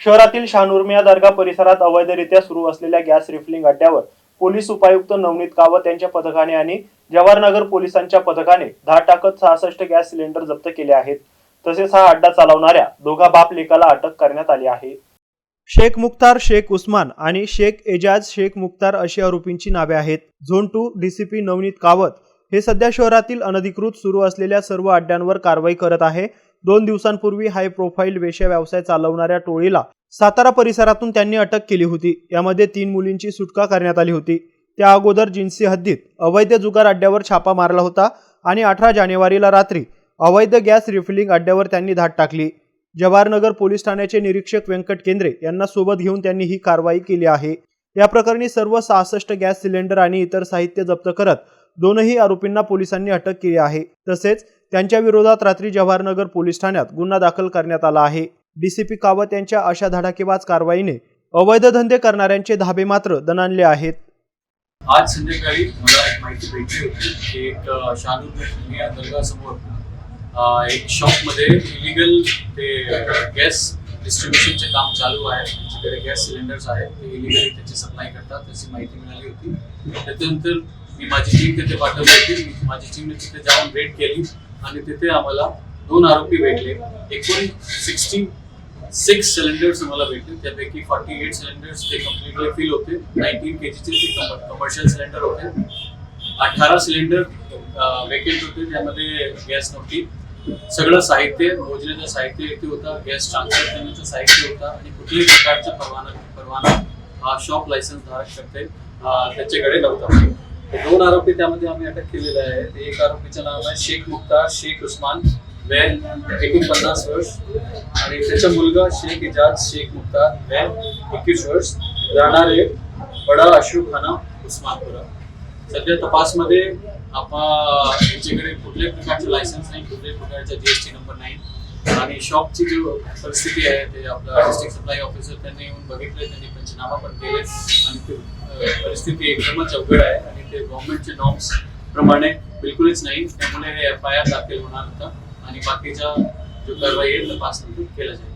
शहरातील शानुर्मिया दर्गा परिसरात अवैधरित्या सुरू असलेल्या गॅस रिफिलिंग अड्ड्यावर पोलीस उपायुक्त नवनीत कावत यांच्या पथकाने आणि जवाहरनगर पोलिसांच्या पथकाने धाड टाकत सहासष्ट गॅस सिलेंडर जप्त केले आहेत. तसेच हा अड्डा चालवणाऱ्या दोघा बाप लेकाला अटक करण्यात आली आहे. शेख मुख्तार शेख उस्मान आणि शेख एजाज शेख मुख्तार अशी आरोपींची नावे आहेत. Zone two DCP Navneet Kawat हे सध्या शहरातील अनधिकृत सुरू असलेल्या सर्व अड्ड्यांवर कारवाई करत आहे. दोन दिवसांपूर्वी हाय प्रोफाईल वेश्या व्यवसाय चालवणाऱ्या टोळीला सातारा परिसरातून त्यांनी अटक केली होती. यामध्ये तीन मुलींची सुटका करण्यात आली होती. त्या अगोदर जिन्सी हद्दीत अवैध जुगार अड्ड्यावर छापा मारला होता आणि अठरा जानेवारीला रात्री अवैध गॅस रिफिलिंग अड्ड्यावर त्यांनी धाड टाकली. जवाहरनगर पोलीस ठाण्याचे निरीक्षक व्यंकट केंद्रे यांना सोबत घेऊन त्यांनी ही कारवाई केली आहे. या प्रकरणी सर्व सहासष्ट गॅस सिलेंडर आणि इतर साहित्य जप्त करत दोनही आरोपींना पोलिसांनी अटक केली आहे. तसेच त्यांच्या विरोधात रात्री जवाहरनगर पोलीस ठाण्यात गुन्हा दाखल करण्यात आला आहे. डीसीपी कावत यांच्या अशा धडाकेबाज कारवाईने अवैध धंदे करणाऱ्यांचे धाबे मात्र दणाणले आहेत. आज संध्याकाळी मला एक माहिती भेटली होती. की एक अ, शहानूर या दर्गासमोर एक शॉपमध्ये इलिगल ते गॅस डिस्ट्रीब्युशनचे काम चालू आहे. त्यांच्याकडे गॅस सिलेंडर्स आहेत. ते इलिगली त्याची सप्लाय करतात. त्याची माहिती मिळाली होती. त्याच्यानंतर मी माझी टीम तिथे पाठवली होती. माझी टीमने तिथे जाऊन रेड केली. आणि तिथे आम्हाला दोन आरोपी भेटले. एकूण सिक्स्टी सिक्स सिलेंडर्स आम्हाला भेटले. त्यापैकी फॉर्टी एट सिलेंडर्स ते कम्प्लिटली फिल होते. नाईन्टीन के जीचे ते कमर्शियल सिलेंडर होते. अठरा सिलेंडर वेकेंट होते. त्यामध्ये गॅस नव्हती. सगळं साहित्य मोजण्याचं साहित्य येथे होता. गॅस ट्रान्सफर करण्याचं साहित्य होता. आणि कुठल्याही प्रकारचा परवाना परवाना हा शॉप लायसन्स धारक शकते. त्याच्याकडे नव्हता. दोन आरोपी त्यामध्ये आम्ही अटक केलेले आहे एक आरोपीचं नाव आहे शेख मुख्तार शेख उस्मान वय एकोणपन्नास वर्ष. आणि त्याचा मुलगा शेख इजाज शेख मुख्तार वय एकवीस वर्ष. राहणारे बडा अशोक खाना उस्मानपुरा. सध्या तपासमध्ये आपा यांच्याकडे कुठल्याही प्रकारचे लायसन्स नाही कुठल्याही प्रकारचा जीएसटी नंबर नाही. आणि शॉपची जो परिस्थिती आहे ते आपला डिस्ट्रिक्ट सप्लाय ऑफिसर त्यांनी येऊन बघितले त्यांनी पंचनामा पण केले आणि परिस्थिती एकदमच अवघड आहे. आणि ते गव्हर्नमेंटचे नॉर्म्स प्रमाणे बिलकुलच नाही. त्यामुळे एफ आय आर दाखल होणार होता. आणि बाकीच्या जो कारवाई आहे तपास केला जाईल.